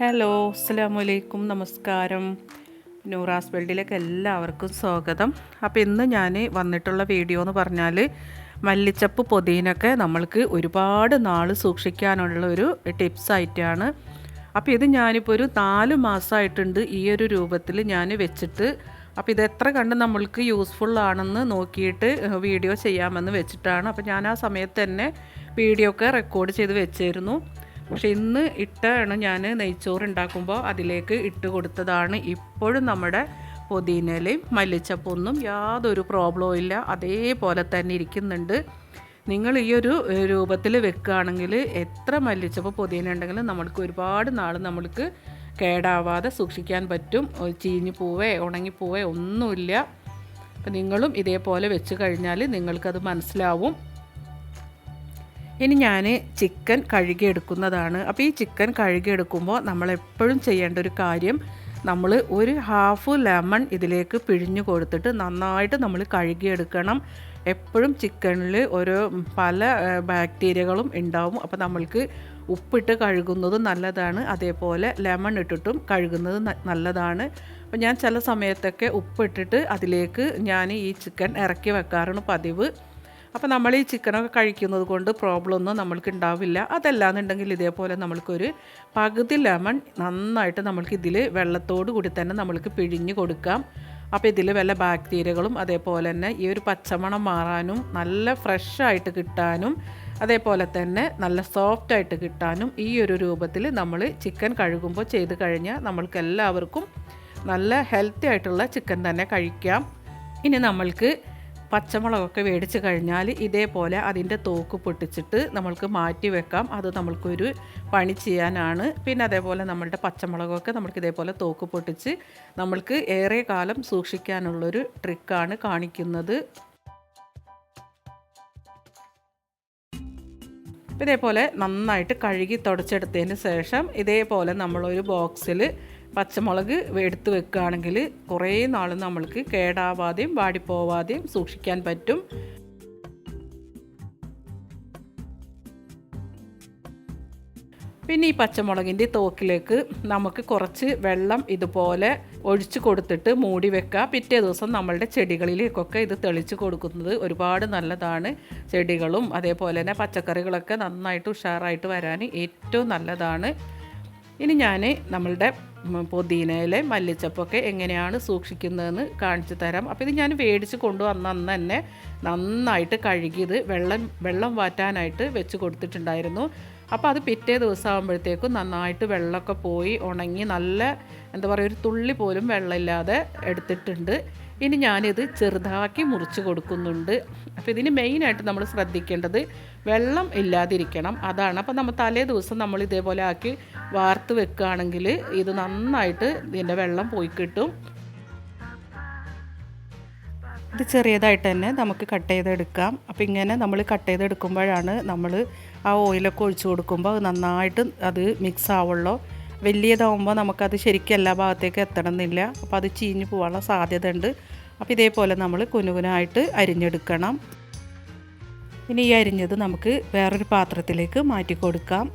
Hello അസ്സാമലൈക്കും നമസ്കാരം. നൂറാസ് വേൾഡിലേക്ക് എല്ലാവർക്കും സ്വാഗതം. അപ്പോൾ ഇന്ന് ഞാൻ വന്നിട്ടുള്ള വീഡിയോ എന്ന് പറഞ്ഞാൽ മല്ലിച്ചപ്പ് പൊതിനൊക്കെ നമ്മൾക്ക് ഒരുപാട് നാൾ സൂക്ഷിക്കാനുള്ള ഒരു ടിപ്സ് ആയിട്ടാണ്. അപ്പോൾ ഇത് ഞാനിപ്പോൾ ഒരു നാല് മാസമായിട്ടുണ്ട് ഈ ഒരു രൂപത്തിൽ ഞാൻ വെച്ചിട്ട്. അപ്പോൾ ഇത് എത്ര കണ്ട് നമ്മൾക്ക് യൂസ്ഫുൾ ആണെന്ന് നോക്കിയിട്ട് വീഡിയോ ചെയ്യാമെന്ന് വെച്ചിട്ടാണ്. അപ്പോൾ ഞാൻ ആ സമയത്ത് തന്നെ വീഡിയോ ഒക്കെ റെക്കോർഡ് ചെയ്ത് വെച്ചിരുന്നു. പക്ഷെ ഇന്ന് ഇട്ടാണ് ഞാൻ നെയ്ച്ചോറ് ഉണ്ടാക്കുമ്പോൾ അതിലേക്ക് ഇട്ട് കൊടുത്തതാണ്. ഇപ്പോഴും നമ്മുടെ പുതിനയിലയും മല്ലിച്ചപ്പൊന്നും യാതൊരു പ്രോബ്ലവും ഇല്ല. അതേപോലെ തന്നെ ഇരിക്കുന്നുണ്ട്. നിങ്ങൾ ഈ ഒരു രൂപത്തിൽ വെക്കുകയാണെങ്കിൽ എത്ര മല്ലിച്ചപ്പ് പുതിന ഉണ്ടെങ്കിലും നമ്മൾക്ക് ഒരുപാട് നാൾ നമ്മൾക്ക് കേടാവാതെ സൂക്ഷിക്കാൻ പറ്റും. ചീഞ്ഞു പോവേ ഉണങ്ങിപ്പോവേ ഒന്നുമില്ല. അപ്പം നിങ്ങളും ഇതേപോലെ വെച്ച് കഴിഞ്ഞാൽ നിങ്ങൾക്കത് മനസ്സിലാവും. ഇനി ഞാൻ ചിക്കൻ കഴുകിയെടുക്കുന്നതാണ്. അപ്പോൾ ഈ ചിക്കൻ കഴുകിയെടുക്കുമ്പോൾ നമ്മളെപ്പോഴും ചെയ്യേണ്ട ഒരു കാര്യം നമ്മൾ ഒരു ഹാഫ് ലെമൺ ഇതിലേക്ക് പിഴിഞ്ഞു കൊടുത്തിട്ട് നന്നായിട്ട് നമ്മൾ കഴുകിയെടുക്കണം. എപ്പോഴും ചിക്കനിൽ ഓരോ പല ബാക്ടീരിയകളും ഉണ്ടാവും. അപ്പോൾ നമ്മൾക്ക് ഉപ്പിട്ട് കഴുകുന്നത് നല്ലതാണ്. അതേപോലെ ലെമൺ ഇട്ടിട്ടും കഴുകുന്നത് നല്ലതാണ്. അപ്പോൾ ഞാൻ ചില സമയത്തൊക്കെ ഉപ്പിട്ടിട്ട് അതിലേക്ക് ഞാൻ ഈ ചിക്കൻ ഇറക്കി വെക്കാറാണ് പതിവ്. അപ്പോൾ നമ്മൾ ഈ ചിക്കനൊക്കെ കഴിക്കുന്നത് കൊണ്ട് പ്രോബ്ലം ഒന്നും നമ്മൾക്ക് ഉണ്ടാവില്ല. അതല്ലാന്നുണ്ടെങ്കിൽ ഇതേപോലെ നമ്മൾക്കൊരു പകുതി ലെമൺ നന്നായിട്ട് നമ്മൾക്ക് ഇതിൽ വെള്ളത്തോട് കൂടി തന്നെ നമ്മൾക്ക് പിഴിഞ്ഞ് കൊടുക്കാം. അപ്പോൾ ഇതിൽ വല്ല ബാക്ടീരിയകളും അതേപോലെ തന്നെ ഈ ഒരു പച്ചമണം മാറാനും നല്ല ഫ്രഷായിട്ട് കിട്ടാനും അതേപോലെ തന്നെ നല്ല സോഫ്റ്റ് ആയിട്ട് കിട്ടാനും ഈ ഒരു രൂപത്തിൽ നമ്മൾ ചിക്കൻ കഴുകുമ്പോൾ ചെയ്ത് കഴിഞ്ഞാൽ നമ്മൾക്ക് എല്ലാവർക്കും നല്ല ഹെൽത്തി ആയിട്ടുള്ള ചിക്കൻ തന്നെ കഴിക്കാം. ഇനി നമ്മൾക്ക് പച്ചമുളകൊക്കെ മേടിച്ച് കഴിഞ്ഞാൽ ഇതേപോലെ അതിന്റെ തോക്ക് പൊട്ടിച്ചിട്ട് നമ്മൾക്ക് മാറ്റി വെക്കാം. അത് നമ്മൾക്കൊരു പണി ചെയ്യാനാണ്. പിന്നെ അതേപോലെ നമ്മളുടെ പച്ചമുളകൊക്കെ നമ്മൾക്ക് ഇതേപോലെ തോക്ക് പൊട്ടിച്ച് നമ്മൾക്ക് ഏറെ കാലം സൂക്ഷിക്കാനുള്ളൊരു ട്രിക്കാണ് കാണിക്കുന്നത്. ഇതേപോലെ നന്നായിട്ട് കഴുകി തുടച്ചെടുത്തതിന് ശേഷം ഇതേപോലെ നമ്മളൊരു ബോക്സിൽ പച്ചമുളക് എടുത്ത് വെക്കുകയാണെങ്കിൽ കുറേ നാൾ നമ്മൾക്ക് കേടാവാതെയും വാടിപ്പോവാതെയും സൂക്ഷിക്കാൻ പറ്റും. പിന്നെ ഈ പച്ചമുളകിന്റെ തോക്കിലേക്ക് നമുക്ക് കുറച്ച് വെള്ളം ഇതുപോലെ ഒഴിച്ചു കൊടുത്തിട്ട് മൂടി വെക്കുക. പിറ്റേ ദിവസം നമ്മളുടെ ചെടികളിലേക്കൊക്കെ ഇത് തെളിച്ച് കൊടുക്കുന്നത് ഒരുപാട് നല്ലതാണ്. ചെടികളും അതേപോലെ തന്നെ പച്ചക്കറികളൊക്കെ നന്നായിട്ട് ഉഷാറായിട്ട് വരാൻ ഏറ്റവും നല്ലതാണ്. ഇനി ഞാൻ നമ്മളുടെ പുതിനയിലെ മല്ലിച്ചപ്പൊക്കെ എങ്ങനെയാണ് സൂക്ഷിക്കുന്നതെന്ന് കാണിച്ചു തരാം. അപ്പോൾ ഇത് ഞാൻ മേടിച്ച് കൊണ്ടുവന്ന അന്ന് തന്നെ നന്നായിട്ട് കഴുകിയത് വെള്ളം വെള്ളം വാറ്റാനായിട്ട് വെച്ച് കൊടുത്തിട്ടുണ്ടായിരുന്നു. അപ്പോൾ അത് പിറ്റേ ദിവസം ആകുമ്പോഴത്തേക്കും നന്നായിട്ട് വെള്ളമൊക്കെ പോയി ഉണങ്ങി നല്ല എന്താ പറയുക ഒരു തുള്ളി പോലും വെള്ളമില്ലാതെ എടുത്തിട്ടുണ്ട്. ഇനി ഞാനിത് ചെറുതാക്കി മുറിച്ച് കൊടുക്കുന്നുണ്ട്. അപ്പോൾ ഇതിന് മെയിനായിട്ട് നമ്മൾ ശ്രദ്ധിക്കേണ്ടത് വെള്ളം ഇല്ലാതിരിക്കണം. അതാണ്. അപ്പോൾ നമ്മൾ തലേ ദിവസം നമ്മൾ ഇതേപോലെ ആക്കി വാർത്ത് വെക്കുകയാണെങ്കിൽ ഇത് നന്നായിട്ട് ഇതിന്റെ വെള്ളം പോയി കിട്ടും. ഇത് ചെറിയതായിട്ട് തന്നെ നമുക്ക് കട്ട് ചെയ്തെടുക്കാം. അപ്പോൾ ഇങ്ങനെ നമ്മൾ കട്ട് ചെയ്തെടുക്കുമ്പോഴാണ് നമ്മൾ ആ ഓയിലൊക്കെ ഒഴിച്ചു കൊടുക്കുമ്പോൾ അത് നന്നായിട്ട് അത് മിക്സ് ആവുള്ളൂ. വലിയതാവുമ്പോൾ നമുക്കത് ശരിക്കും എല്ലാ ഭാഗത്തേക്ക് എത്തണമെന്നില്ല. അപ്പോൾ അത് ചീഞ്ഞു പോകാനുള്ള സാധ്യത ഉണ്ട് അപ്പോൾ ഇതേപോലെ നമ്മൾ കുനുകുനായിട്ട് അരിഞ്ഞെടുക്കണം. ഇനി ഈ അരിഞ്ഞത് നമുക്ക് വേറൊരു പാത്രത്തിലേക്ക് മാറ്റി കൊടുക്കാം.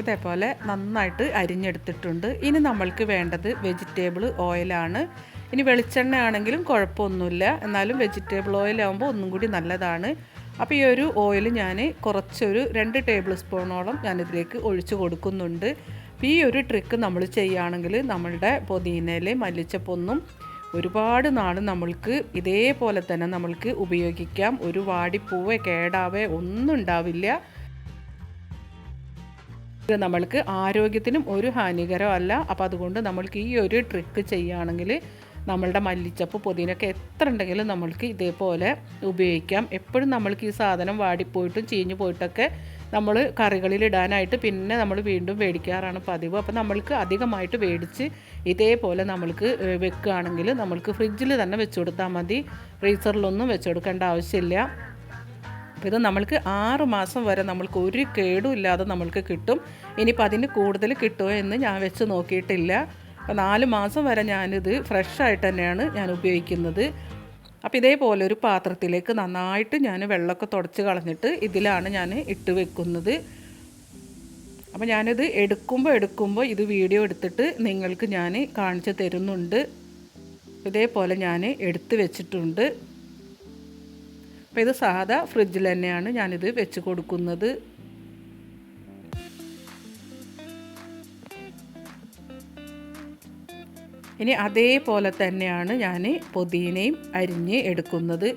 ഇതേപോലെ നന്നായിട്ട് അരിഞ്ഞെടുത്തിട്ടുണ്ട്. ഇനി നമ്മൾക്ക് വേണ്ടത് വെജിറ്റബിൾ ഓയിലാണ് ഇനി വെളിച്ചെണ്ണ ആണെങ്കിലും കുഴപ്പമൊന്നുമില്ല. എന്നാലും വെജിറ്റബിൾ ഓയിൽ ആകുമ്പോൾ ഒന്നും കൂടി നല്ലതാണ്. അപ്പോൾ ഈ ഒരു ഓയിൽ ഞാൻ കുറച്ചൊരു രണ്ട് ടേബിൾ സ്പൂണോളം ഞാനിതിലേക്ക് ഒഴിച്ച് കൊടുക്കുന്നുണ്ട്. അപ്പോൾ ഈ ഒരു ട്രിക്ക് നമ്മൾ ചെയ്യുകയാണെങ്കിൽ നമ്മളുടെ പൊതിനയിലെ മല്ലിച്ചപ്പൊന്നും ഒരുപാട് നാൾ നമ്മൾക്ക് ഇതേപോലെ തന്നെ നമ്മൾക്ക് ഉപയോഗിക്കാം. ഒരു വാടിപ്പൂവേ കേടാവേ ഒന്നും ഉണ്ടാവില്ല. ഇത് നമ്മൾക്ക് ആരോഗ്യത്തിനും ഒരു ഹാനികരമല്ല. അപ്പോൾ അതുകൊണ്ട് നമ്മൾക്ക് ഈ ഒരു ട്രിക്ക് ചെയ്യുകയാണെങ്കിൽ നമ്മളുടെ മല്ലിച്ചപ്പ് പൊതിനൊക്കെ എത്ര ഉണ്ടെങ്കിലും നമ്മൾക്ക് ഇതേപോലെ ഉപയോഗിക്കാം. എപ്പോഴും നമ്മൾക്ക് ഈ സാധനം വാടിപ്പോയിട്ടും ചീഞ്ഞു പോയിട്ടൊക്കെ നമ്മൾ കറികളിൽ ഇടാനായിട്ട് പിന്നെ നമ്മൾ വീണ്ടും മേടിക്കാറാണ് പതിവ്. അപ്പോൾ നമ്മൾക്ക് അധികമായിട്ട് മേടിച്ച് ഇതേപോലെ നമ്മൾക്ക് വെക്കുകയാണെങ്കിൽ നമ്മൾക്ക് ഫ്രിഡ്ജിൽ തന്നെ വെച്ച് കൊടുത്താൽ മതി. ഫ്രീസറിലൊന്നും വെച്ച് കൊടുക്കേണ്ട ആവശ്യമില്ല. അപ്പോൾ ഇത് നമ്മൾക്ക് ആറ് മാസം വരെ നമ്മൾക്ക് ഒരു കേടും ഇല്ലാതെ നമ്മൾക്ക് കിട്ടും. ഇനിയിപ്പോൾ അതിന് കൂടുതൽ കിട്ടുമോ എന്ന് ഞാൻ വെച്ച് നോക്കിയിട്ടില്ല. അപ്പോൾ നാല് മാസം വരെ ഞാനിത് ഫ്രഷായിട്ട് തന്നെയാണ് ഞാൻ ഉപയോഗിക്കുന്നത്. അപ്പോൾ ഇതേപോലെ ഒരു പാത്രത്തിലേക്ക് നന്നായിട്ട് ഞാൻ വെള്ളമൊക്കെ തുടച്ച് കളഞ്ഞിട്ട് ഇതിലാണ് ഞാൻ ഇട്ട് വെക്കുന്നത്. അപ്പോൾ ഞാനിത് എടുക്കുമ്പോൾ എടുക്കുമ്പോൾ ഇത് വീഡിയോ എടുത്തിട്ട് നിങ്ങൾക്ക് ഞാൻ കാണിച്ചു തരുന്നുണ്ട്. ഇതേപോലെ ഞാൻ എടുത്ത് വെച്ചിട്ടുണ്ട്. അപ്പോൾ ഇത് സാധാ ഫ്രിഡ്ജിൽ തന്നെയാണ് ഞാനിത് വെച്ച് കൊടുക്കുന്നത്. ഇനി അതേപോലെ തന്നെയാണ് ഞാൻ പുതിനയും അരിഞ്ഞ് എടുക്കുന്നത്.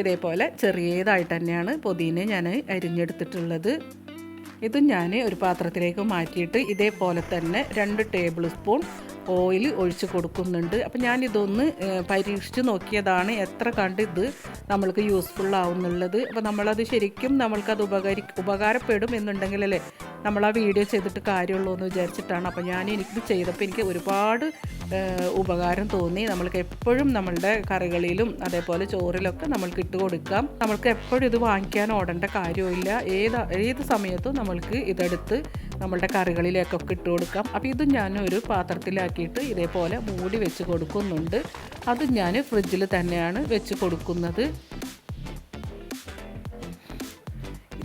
ഇതേപോലെ ചെറിയതായിട്ട് തന്നെയാണ് പുതിന ഞാൻ അരിഞ്ഞെടുത്തിട്ടുള്ളത്. ഇതും ഞാൻ ഒരു പാത്രത്തിലേക്ക് മാറ്റിയിട്ട് ഇതേപോലെ തന്നെ രണ്ട് ടേബിൾ സ്പൂൺ ഓയിൽ ഒഴിച്ച് കൊടുക്കുന്നുണ്ട്. അപ്പം ഞാൻ ഇതൊന്ന് പരീക്ഷിച്ച് നോക്കിയതാണ് എത്ര കണ്ട് ഇത് നമ്മൾക്ക് യൂസ്ഫുൾ ആവുന്നുള്ളത്. അപ്പോൾ നമ്മളത് ശരിക്കും നമ്മൾക്കത് ഉപകരി ഉപകാരപ്പെടും എന്നുണ്ടെങ്കിലല്ലേ നമ്മൾ ആ വീഡിയോ ചെയ്തിട്ട് കാര്യമുള്ളൂ എന്ന് വിചാരിച്ചിട്ടാണ്. അപ്പോൾ ഞാൻ എനിക്കിത് ചെയ്തപ്പോൾ എനിക്ക് ഒരുപാട് ഉപകാരം തോന്നി. നമ്മൾക്ക് എപ്പോഴും നമ്മളുടെ കറികളിലും അതേപോലെ ചോറിലൊക്കെ നമ്മൾക്ക് ഇട്ട് കൊടുക്കാം. നമ്മൾക്ക് എപ്പോഴും ഇത് വാങ്ങിക്കാൻ ഓടേണ്ട കാര്യമില്ല ഏത് ഏത് സമയത്തും നമ്മൾക്ക് ഇതെടുത്ത് നമ്മളുടെ കറികളിലേക്കൊക്കെ ഇട്ട് കൊടുക്കാം. അപ്പോൾ ഇതും ഞാൻ ഒരു പാത്രത്തിലാക്കിയിട്ട് ഇതേപോലെ മൂടി വെച്ച് കൊടുക്കുന്നുണ്ട്. അത് ഞാൻ ഫ്രിഡ്ജിൽ തന്നെയാണ് വെച്ച് കൊടുക്കുന്നത്.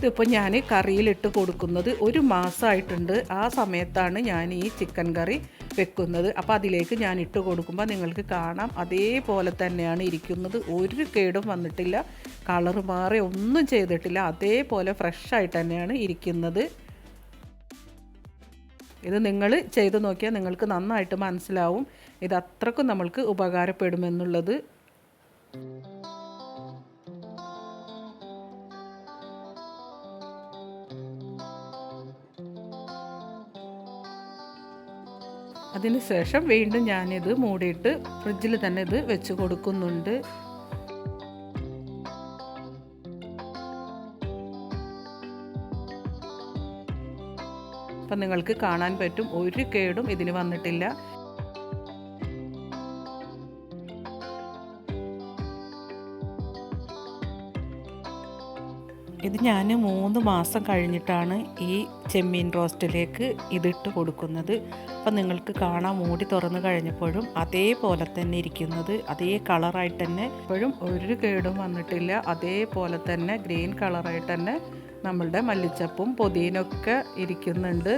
ഇതിപ്പോൾ ഞാൻ കറിയിലിട്ട് കൊടുക്കുന്നത് ഒരു മാസമായിട്ടുണ്ട് ആ സമയത്താണ് ഞാൻ ഈ ചിക്കൻ കറി വെക്കുന്നത്. അപ്പോൾ അതിലേക്ക് ഞാൻ ഇട്ട് കൊടുക്കുമ്പോൾ നിങ്ങൾക്ക് കാണാം. അതേപോലെ തന്നെയാണ് ഇരിക്കുന്നത്. ഒരു കേടും വന്നിട്ടില്ല. കളർ മാറി ഒന്നും ചെയ്തിട്ടില്ല. അതേപോലെ ഫ്രഷായിട്ട് തന്നെയാണ് ഇരിക്കുന്നത്. ഇത് നിങ്ങൾ ചെയ്ത് നോക്കിയാൽ നിങ്ങൾക്ക് നന്നായിട്ട് മനസ്സിലാവും. ഇത് അത്രക്കും നമ്മൾക്ക് ഉപകാരപ്പെടുമെന്നുള്ളത്. അതിനുശേഷം വീണ്ടും ഞാനിത് മൂടിയിട്ട് ഫ്രിഡ്ജിൽ തന്നെ ഇത് വെച്ച് കൊടുക്കുന്നുണ്ട്. അപ്പം നിങ്ങൾക്ക് കാണാൻ പറ്റും ഒരു കേടും ഇതിന് വന്നിട്ടില്ല. ഇത് ഞാൻ മൂന്ന് മാസം കഴിഞ്ഞിട്ടാണ് ഈ ചെമ്മീൻ റോസ്റ്റിലേക്ക് ഇതിട്ട് കൊടുക്കുന്നത്. അപ്പം നിങ്ങൾക്ക് കാണാൻ മൂടി തുറന്നു കഴിഞ്ഞപ്പോഴും അതേപോലെ തന്നെ ഇരിക്കുന്നത്. അതേ കളറായിട്ട് തന്നെ ഇപ്പോഴും ഒരു കേടും വന്നിട്ടില്ല. അതേപോലെ തന്നെ ഗ്രീൻ കളറായിട്ട് തന്നെ നമ്മളുടെ മല്ലിച്ചപ്പും പൊതിനൊക്കെ ഇരിക്കുന്നുണ്ട്.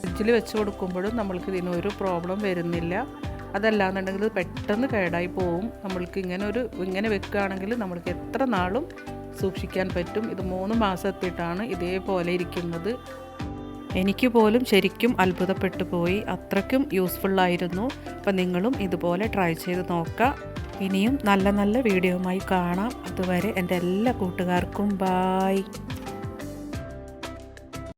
ഫ്രിഡ്ജിൽ വെച്ച് കൊടുക്കുമ്പോഴും നമ്മൾക്ക് ഇതിനൊരു പ്രോബ്ലം വരുന്നില്ല. അതല്ലാന്നുണ്ടെങ്കിൽ പെട്ടെന്ന് കേടായി പോവും. നമ്മൾക്ക് ഇങ്ങനെ ഒരു ഇങ്ങനെ വെക്കുകയാണെങ്കിൽ നമ്മൾക്ക് എത്ര നാളും സൂക്ഷിക്കാൻ പറ്റും. ഇത് മൂന്ന് മാസത്തിട്ടാണ് ഇതേപോലെ ഇരിക്കുന്നത്. എനിക്ക് പോലും ശരിക്കും അത്ഭുതപ്പെട്ടു പോയി. അത്രയ്ക്കും യൂസ്ഫുള്ളായിരുന്നു അപ്പം നിങ്ങളും ഇതുപോലെ ട്രൈ ചെയ്ത് നോക്കുക ഇനിയും നല്ല നല്ല വീഡിയോയുമായി കാണാം. അതുവരെ എന്റെ എല്ലാ കൂട്ടുകാർക്കും ബായ്